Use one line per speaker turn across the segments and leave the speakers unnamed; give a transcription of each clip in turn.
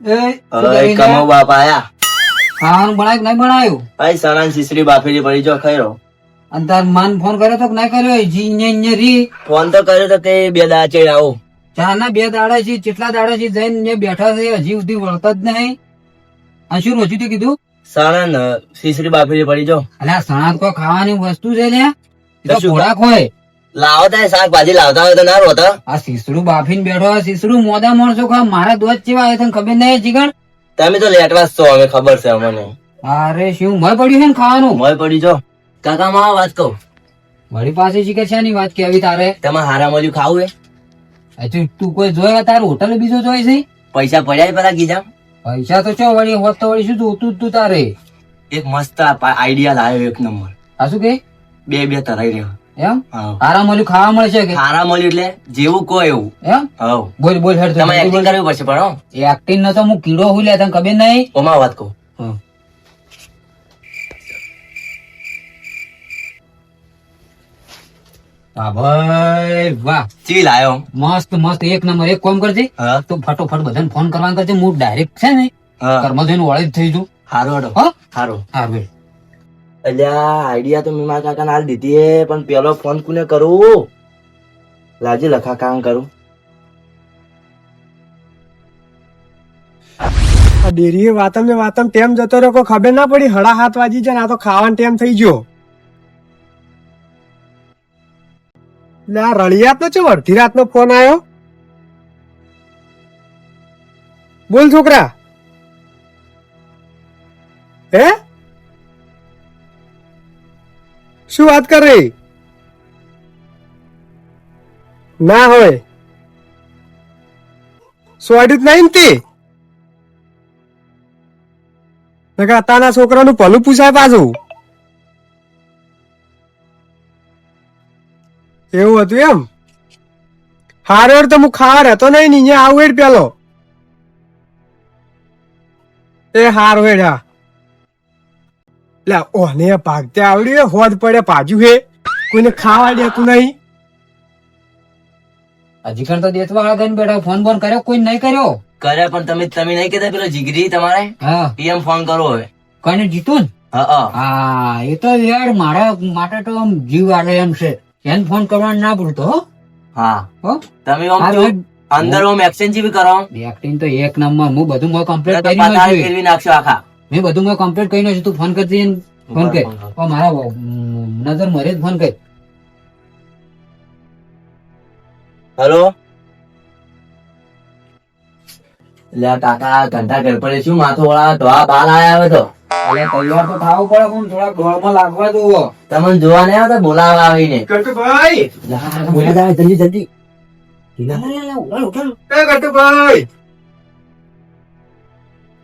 કમો બાપ આયા.
ખાવાનું બનાવ્યું નહીં બનાવ્યું
ભાઈ સણાની શીશડી બાફેલી પડી જો ખૈરો
અને માન ફોન કર્યો તો નહીં કર્યો? જી ને ને રી.
ફોન તો કર્યો તો તે બે દા ચેડ આવો
ચારના બે દાડા છે કેટલા દાડા છે જઈને ને બેઠા છે હજી સુધી વળતા જ નહીં. આ શું રોજ્યું તે કીધું?
સણા ને શીશડી બાફેલી પડી જો.
અલે આ સણાત કોઈ ખાવાની વસ્તુ છે ને તો ખોરાક હોય
લાવો શાકભાજી લાવતા હોય તો ના રોતા?
આ બાફીને બેઠો આ શીસડું મોદા માણસો ખા મારા દોસ્ત જેવા આવે તને ખબર નહીં જીગણ?
તમે તો લેટવા જ છો અમે ખબર છે અમને.
અરે શું મય પડ્યું છે ને ખાવાનું?
મય પડી જો. કાકા માં વાત કહું?
મારી પાસે છે ની વાત કેવી તારે?
તમારે હારા મળ્યું ખાવું
એ તું કોઈ જોયા તાર હોટલ બીજો જોઈ છે?
પૈસા પડ્યા પેલા ગીજા
પૈસા તો ચો વળી હોત તો વળી શું જોતું તું તારે?
એક મસ્ત આઈડિયા લાવ્યો એક નંબર.
આ શું કે?
બે બે તરાઈ રહ્યો.
એમ? આરામ મળ્યું ખાવા મળશે કે?
આરામ મળ્યું એટલે જેવું કો એવું.
એમ?
હવ.
બોલ બોલ હેડ
તમે એક્ટિંગ કરવી પડશે પણ એ
એક્ટિંગ ન તો હું કીડો હું લે તને ખબર નહીં
ઓમાં વાત કહું.
વાહ ભાઈ વાહ.
ચી લાયો?
મસ્ત મસ્ત એક નંબર એક કોમ કરજે. તો ફટોફટ બધાને ફોન કરવાનું કરજે હું ડાયરેક્ટ છે ને
હા.
કર્મ વળી જ થઈ જઉં.
હારો હારો.
હા?
હારો.
હા ભાઈ
અલ્યા, આઈડિયા તો મેં મારા કાકાને હાલ દીધી હે, પણ પેલો ફોન કોને કરું? લાજી લખા કામ કરું.
આ ડેરીએ વાતમ ને વાતમ ટેમ જતો રહ્યો, કોઈ ખબર ના પડી હડા હાથ વાજી જાય ને, આ તો ખાવાનો ટેમ થઈ ગયો. ના રળિયાત નો છે અડધી રાત નો ફોન આવ્યો બોલ છોકરા. હે? શું વાત કરી? ના હોય. સ્વાડિત નહીં તે? નકા અત્યારના છોકરાનું ભલું પૂછાય પાછું. એવું હતું એમ? હારો તો હું ખાવા રહેતો નહીં ને અહીંયા આવું પેલો. એ હારો હેડ હા લે ઓને ભાગતે આવડ્યું હોદ પડે પાજુ હે. કોઈને ખાવા દેતું નહીં?
હજી કણ તો દેતવા થઈને બેઠા ફોન બોન કર્યો કોઈ નહીં કર્યો?
કરે પણ તમે તમે નહીં કહેતા પેલો જીગરી તમારે?
હા.
પીએમ ફોન કરો હવે.
કોઈને જીતું
હા
એ તો યાર મારા માટે તો આમ જીવ આલે એમ છે. એને ફોન કરવાનું ના ભૂલતો હો.
તમે આમ જો અંદર ઓમ એક્સચેન્જ બી કરો.
એક્ટિંગ તો એક નંબર હું બધું મો કમ્પ્લીટ કરી નાખ્યું
નાખશો આખા.
મેં બધું મેં કમ્પ્લીટ કરી નાખ્યું. તું ફોન કરતી ફોન કર. મારા નજર મરે જ ફોન કર.
હેલો? લે કાકા ઘંટા ઘર પડે. શું માથો વાળા તો આ બાલ આયા હવે તો?
અરે તૈયાર તો થવું પડે પણ થોડા દોડમાં લાગવા દો.
તમને જોવા નહીં આવતા? બોલાવા આવીને.
કરતો
ભાઈ બોલા કાકા જલ્દી જલ્દી.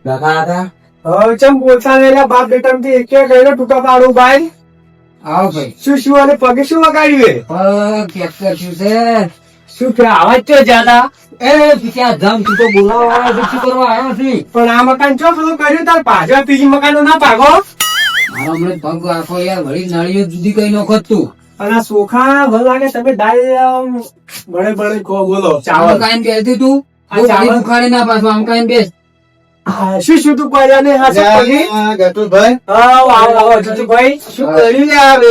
કાકા હતા?
હવે ચમ બોલતા નહીં બાપ બેટા થી એક ગયેલો ટૂંકા પાડું ભાઈ.
આવો ભાઈ.
શું શું અને પગે શું વગાડ્યું?
પગ ફ્રેક્ચર કરશું છે.
શું કે આવાજ ચો જ્યાદા
એ ત્યાં ધમ તું તો બોલાવવા આવ્યો શું કરવા આવ્યો છે?
પણ આ મકાન ચો પેલું કર્યું? તાર પાછળ ત્રીજી મકાન ના ભાગો
મારો હમણાં પગ આખો યાર વળી નાળીઓ જુદી કઈ નખો તું.
અને આ સોખા ભલ લાગે તમે ડાય બળે બળે કો બોલો ચાવલ.
કાંઈ કહેતી તું?
આ ચાવલ?
ખાડે ના પાછું આમ કાંઈ બેસ
શું શું તું કર્યા ને હા?
ગતુભાઈ
આવો આવો આવો જતુભાઈ શું કર્યું ને આ બે?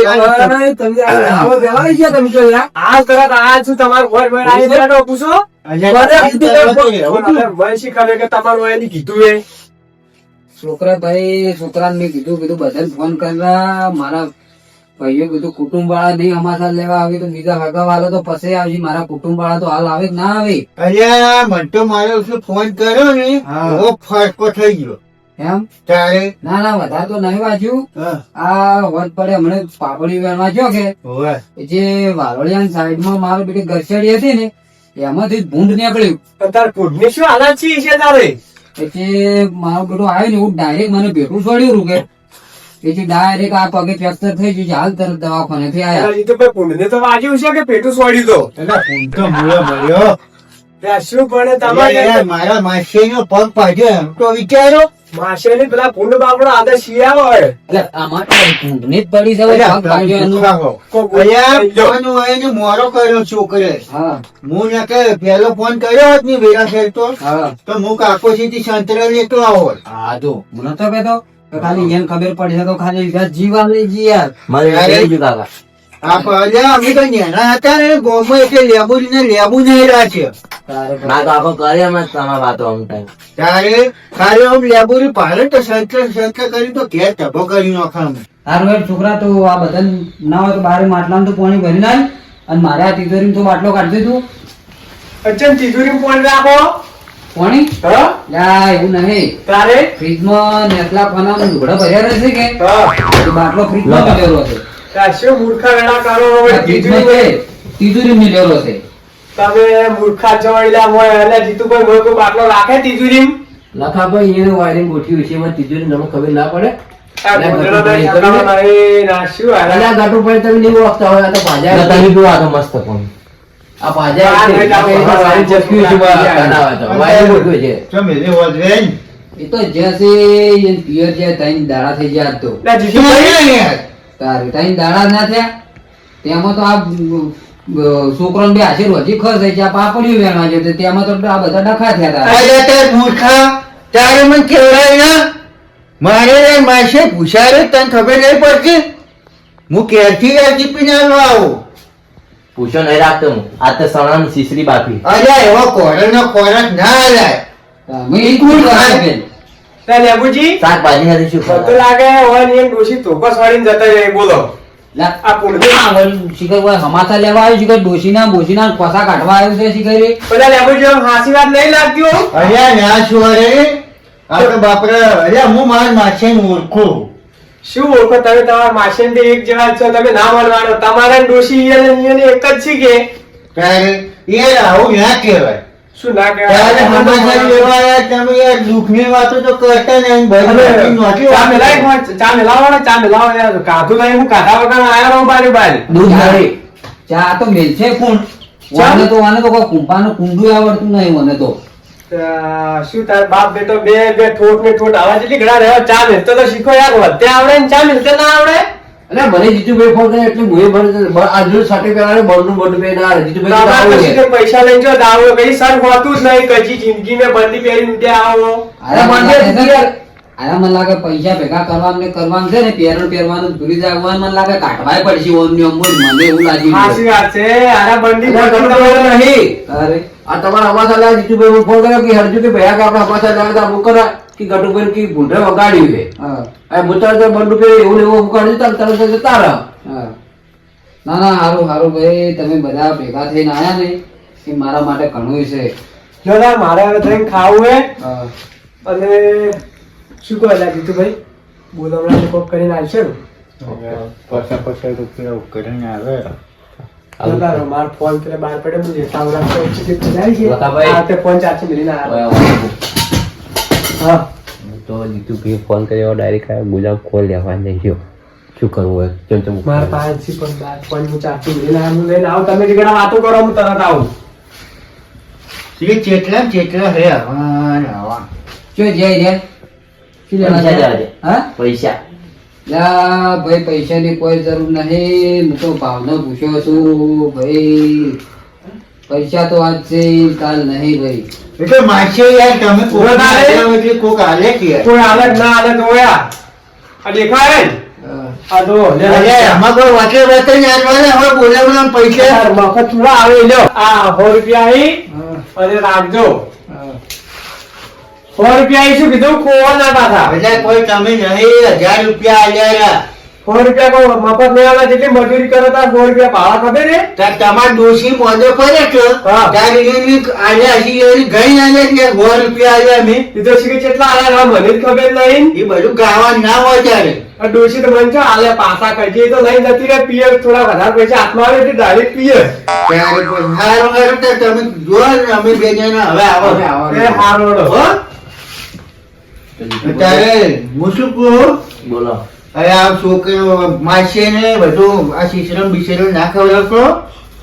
તમે આવો આવી ગયા તમે તો યાર.
આ કરત આ શું તમારું ઘર ઘર આવી જરા પૂછો તમારું એની કીધું એ.
છોકરા ભાઈ છોકરાને મેં કીધું કીધું બધાને ફોન કરવા મારા ભાઈઓ કીધું કુટુંબ વાળા નહીં અમારા લેવા આવે તો બીજા હગા વાળા તો પછી આવશે મારા કુટુંબ વાળા તો હાલ આવે કે ના આવે.
અલ્યા મંટો મારે શું ફોન કર્યો ને. બહુ ફરકો થઈ ગયો.
એમ?
તારે?
ના ના વધારે તો નહીં વાંચ્યું. આ વધ પડે હમણે પાપડી ગયો કે. જે વાલોડિયા સાઈડમાં મારી બેટી ગરસેડી હતી ને એમાંથી ભૂંડ નીકળ્યું.
તાર પુણ્ય શું હાલત છે તારે?
પછી મારો બેટો આવ્યો ને હું ડાયરેક્ટ મને ભેટું છોડ્યું રૂકે પછી ડાયરેક્ટ આ પગે ફ્રેક્ચર થઈ ગયું છે. હાલ તરત દવાખાનેથી આયા.
એ તો ભાઈ પુણ્ય તો વાગ્યું છે કે પેટું સોડ્યું તો?
એટલે ફોન તો મૂળે મળ્યો.
શું પણ તમારે?
મારા મારા માસીનો પગ પાડ્યો એમ. તો વિચારો.
માસેની પેલા ભૂંડ બાપડો આદર શિયા હોય.
એટલે આમાં તો ઊંઘની જ પડી છે પગ પાડ્યો એનું.
ને મોરો કર્યો છોકરે.
હા.
હું ને કે પેલો ફોન કર્યો હોત ને વેરા તો
હા.
તો હું કાકો થી સંતરા લેતો આવો.
હા તો. મને તો કહેતો કે ખાલી એને ખબર પડી છે તો ખાલી જીવા લઈ જી યાર.
મારે
અરે.
કહી દીધું કાકા.
આ અલ્યા અમે તો નેના હતા ને ગોમાં એટલે લેબુ ને લેબુ નહીં રાખ્યો
તારે
ના કાકો કરે એમ તમારા વાતો અમુક ટાઈમ
તારે ખાલી આમ લેબુ ની પાડે તો સંતરા સંતરા કરી તો ઘેર ટભો કરી નાખા અમે.
હારું છોકરા તો આ બધા ના હોય તો બારે માટલામાં તો પાણી ભરી નાખ. અને મારે આ તિજોરીમાં તો બાટલો કાઢી તું.
અચ્છા તિજોરી પાણી રાખો
પાણી
હા?
લા એવું નહીં.
તારે?
ફ્રીજમાં નેટલા પાના લુગડા ભર્યા રહેશે કે? બાટલો ફ્રીજમાં મેલેલો
છે કાશ્યો મૂર્ખા વેળા કરો હવે તિજોરી
છે, તિજોરીમાં મેલેલો છે.
તમે મૂર્ખા જોઈલા હોય એટલે જીતુભાઈ મોય કોઈ બાટલો રાખે તિજોરી
લખાભાઈ એને વાયરિંગ ગોઠવી છે એમાં તિજોરી નમક ખબર ના પડે. અલ્યા ગાટુ પણ તમે નહીં ઓળખતા હોય આ તો ભાજા
તમે કેવું આ તો મસ્ત ફોન
એ તો જશે પિયર છે ત્રણ દાડા થઈ ગયા તો.
છે?
તારે ત્રણ દાડા ના થયા. તેમાં તો આ છોકરો બે હાશે રોજી ખર્ચ થઈ ગયા પાપડીઓ વેણવા છે. તો તેમાં તો આ બધા ડખા થયા તારા.
અરે તે મૂર્ખા. તારે મને કહેવાય ના? મારે માસે પૂછારે તને ખબર નહીં પડતી? હું ક્યારથી આ આવવા આવું.
પૂછો નહીં રાખતો હું. આ તો સણાની સીસરી બાકી
અરે એવો કોરોના ખોરાક ના હલાય
મેં એ કુલ તે
લેબુજી
શાકભાજી હતી શું
બધું લાગે હોય ને એમ ડોશી ધોકો વાળીને જતા રહે બોલો. આ પૂંડું
આ વળી હમાસા લેવા આવ્યું શિખર ડોશીના બોશીના કોસા કાઢવા આવ્યું છે શિખર.
બધા લેબુજી હાસી વાત નહીં લાગતી હો.
અરે ના શું અરે? આ તો બાપરે અરે હું મારા માસે ઓળખું.
શું ઓળખો તમે? તમારા માસેન એક જેવા છો. તમે ના માનવાનો તમારા ડોશી ઈ અને ઈ અને એક જ છે કે?
ત્યારે એ આવું ના કહેવાય.
શું ના કહેવાય?
લેવા આવ્યા તમે યાર દુઃખની વાતો તો કરતા ને એમ ભાઈ
અરે, ચા. મેલાય? ચા મેલાવો ને ચા મેલાવો યાર કાધું નહીં હું કાધા વગર આયા રહું બારી બારી.
દૂધ નહીં
ચા તો મેલ છે કોણ વાને તો વાને તો કોઈ કુંપાનું કુંડું આવડતું નહીં મને તો.
શું તાર બાપ બેટો બે બે ઠોઠ ને ઠોઠ આવા જેટલી ઘણા રહેવા ચા મિલતો તો શીખો યાર વધતે આવડે ને ચા મિલતે ના આવડે?
અલ્યા મને જીતુભાઈ ફોન કર્યો એટલે મુએ ભરે બ- આ જો સાટે પહેલા બળનું બળનું બે ના જીતુભાઈ
પૈસા લઈ જો દાવો કઈ સર હોતું જ નહીં કજી જિંદગી મે બંદી પહેરીને ત્યાં આવો.
અરે મને
મને યાર.
ને, મને લાગે પૈસા ભેગા કરવા ને કરવાનું છે ને પેરણ પહેરવાનું ભૂલી જવાનું મને લાગે કાઢવાય પડશે ઓમ બોલ મને એવું લાગ્યું
સાચી વાત છે. આરા બંદી
નહીં.
અરે.
આ તમારા અમાસા લાયા જીતુભાઈ હું ફોન કર્યો કે હરજુ કે ભૈયા કે આપણા અમાસા લાયા હતા હું કરા કે ગટુભાઈ કે ભૂંડરે વગાડ્યું છે.
હા.
મુતાર તો બંડુ પે એવું એવું વગાડ્યું તાર તરત જ જતા રહો
ના ના હારું હારું ભાઈ તમે બધા ભેગા થઈને આયા ને એ મારા માટે ઘણું છે.
જો ના મારે હવે થઈને ખાવું હે. અને શું કહો એટલે જીતુભાઈ? બોલો હમણાં કોક કરીને આવશે ને?
પચાસ પચાસ રૂપિયા કરીને આવે.
બતાવો, મારો ફોન પેલા બહાર પડે હું લેતા આવડા તો ઓછી પધારી છે. આ તે ફોન ચાર્જિંગ મેલીને આવ્યો. હા.
તો જીતુભાઈ ફોન કર્યો ડાયરેક્ટ આ ગુલાબ ખોલ લેવા નહીં ગયો શું કરવું હોય ચમ ચમ
મારા પાસેથી પણ બાર ફોન હું ચાર્જિંગ મેલીને આવ્યો. હું લઈને આવું. તમે જે વાતો કરો હું તરત આવું.
એ ચેટલા ચેટલા હે આવા ને આવા.
ચો રે લેવા
પૈસા.
હા? ભાઈ પૈસાની કોઈ જરૂર નહીં હું તો ભાવનો પૂછ્યો છું ભાઈ પૈસા તો આજ છે કાલ નહીં ભાઈ
એટલે માસે યાર તમે
થાય?
આલ્યા એટલે કોક આલે કે યાર.
કોઈ આલે ના આલે તો ઓયા આ દેખાય. આ લે.
આમાં કોઈ વાતે વાતે નહીં હાલવાના, હવે બોલાવવાના પૈસા
મફત આવે લ્યો આ સો રૂપિયા અહીં અને રાખજો. સો રૂપિયા આવીશું કીધું? ખોવા ના પાછા.
બધા કોઈ તમે નહીં હજાર રૂપિયા આવ્યા
સો રૂપિયા કોઈ મફત આવે જેટલી મજૂરી કરો તાર સો રૂપિયા ભાડા ખબર
ને? તમાર ડોશી મોઢો પડે
તો.
તાર એની હજી એની ઘણી આલ્યા છે, સો રૂપિયા આવ્યા મેં?
કીધું છે કે કેટલા આવ્યા મને જ ખબર નહીં.
એ બધું ગાવા ના હોય ત્યારે.
દોષી ડોશી તો મને છો આલે પાસા કરજે તો લઈ જતી કે પિયર થોડા વધારે પૈસા હાથમાં આવે એટલે ડાયરેક્ટ પિયર.
ત્યારે હારું હારું તમે જો અમે બે જણા હવે આવો.
હારોડો
હો? ત્યારે હું શું કહું?
બોલો.
અરે આ છોકરીઓ માસે ને બધું આ શિશરમ બિશરમ ના ખવડાવશો?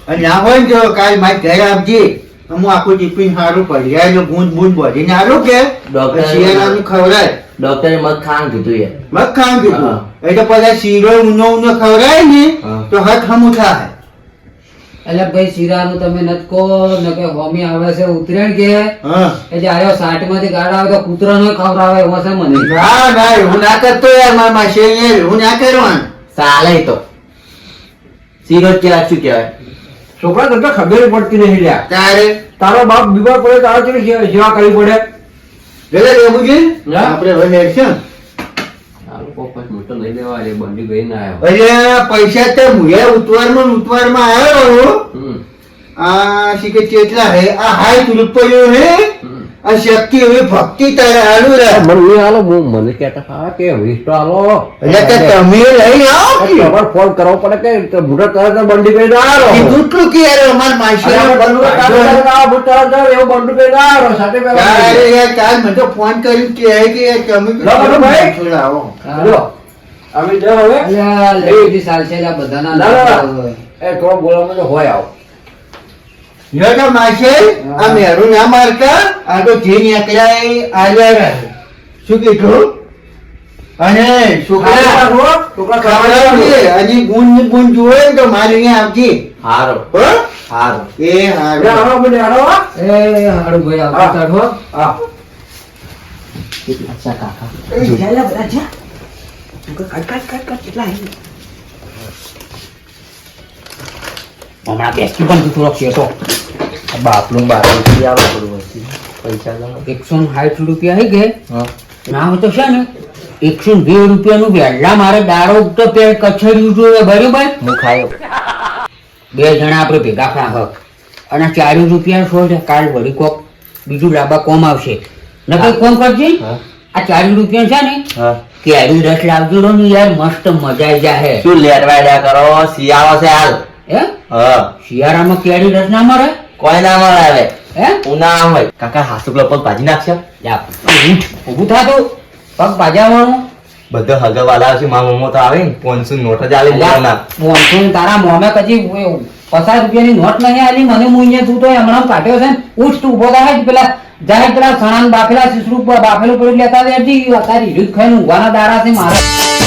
અને ના હોય ને જો કાલ મારી ઘરે આપજે હું આખું ટિફિન સારું પડી ગુંદ બુંદ ભરીને સારું કે?
ડોક્ટર-
શિયાળાનું ખવડાય.
ડોક્ટરે મગ કીધું યાર.
મગ કીધું. એટલે પછી શીરો ઉનો ઊનો ખવડાય ને તો હથ હમું થાય.
એટલે ભાઈ શીરાનું તમે કહો ને કે હોમી આવે છે ઉતરેણ કે. એ જ્યારે સાઠમાંથી ગાડ આવે તો કૂતરો નો ખવડાવે એવો છે મને.
ના ના હું ના કરતો યાર મારા માસી અહીંયા હું ના કરવાનું.
ચાલે તો. સિરોજ કે શું કહેવાય?
છોકરા તને ખબર પડતી નહીં લ્યા.
તારે?
તારો બાપ બીમાર પડે તારો કેવી સેવા કરવી પડે?
એટલે એવું છે
હા.
આપણે હવે મેળશું
લઈ દેવા એ બંડી ગઈ ના આવ્યો.
અરે પૈસા તો મુએ ઉતવારમાં ઉતવારમાં આવ્યો. આ શીખે કેટલા હે? આ હાઈ રૂપિયો હે?
હમ.
આ શક્તિ હવે ભક્તિ તારે હાલું રે.
મને એ હાલો હું મને કહેતા હા કે વીસ તો હાલો.
એટલે કે તમે લઈ આવો કે.
તમારે ફોન કરવો પડે કે બુઢો તરત જ બંડી કરી આવો
તું કે યાર અમાર માસી અરે યાર કાલ મને તો ફોન કર્યું કે હે કે તમે
લો, બધું ભાઈ.
થોડા આવો.
અમે જો હવે.
અલ્યા, સાલ છે બધાના
ના. એ થોડો બોલાવવાનો તો હોય આવો.
યો તો માસે આ મેરું ના મારતા આ તો જે નીકળ્યા એ આવ્યા રહે શું કીધું અને છોકરા
છોકરા
ખાવડાવજે અને ગુણ ને ગુણ જુએ ને તો મારી ને આવજે
હારો હારો
એ હારું
હારો મને હારો
એ હારો ભાઈ આવતા
હા.
તાર હો.
અચ્છા કાકા
હમણાં બેસકી પણ થોડોક શેઠો
બાપનું બાપનું આવે થોડું વસ્તુ પૈસા
એકસો સાઠ રૂપિયા
હે કે?
ના હોય તો છે ને એકસો ને વીસ રૂપિયાનું વહેલા મારે દારો તો પેલ કચડ્યું જોઈએ બરોબર?
હું ખાયો.
બે જણા આપણે ભેગા ખા હક અને ચાલીસ રૂપિયા છોડ કાલ વળી કોક બીજું લાંબા કોમ આવશે. નકર કોમ કરજે. આ ચારી રૂપિયા છે ને કેરી રસ લાવજો ને યાર મસ્ત મજા આવી જાય
શું લેરવાડ્યા કરો? શિયાળો છે હાલ.
હે?
હા.
શિયાળામાં કેરી રસ ના મળે?
કોઈ ના મળે હવે.
હે?
ઉના હોય. કાકા હાસુ પેલો પગ ભાજી નાખશે.
જા, ઊભું થાતું? પગ ભાજાવાનું?
બધો હગવાલા છે મારા મમ્મો તો આવે ને. પોન્સુન નોટ જ આલે બોલવાના.
પોન્સુન તારા મોમે કજી પચાસ રૂપિયાની નોટ નહીં આલી. મને અહીંયા તું તો હમણાં કાઢ્યો છે ઉઠ તું ઊભો થાય પેલા જાય પેલા સણાન બાફેલા શીશરું બાફેલું પડ્યું. લેતા દેજી તારી રીત ખાઈને ઊંઘવાના દારા છે મારા.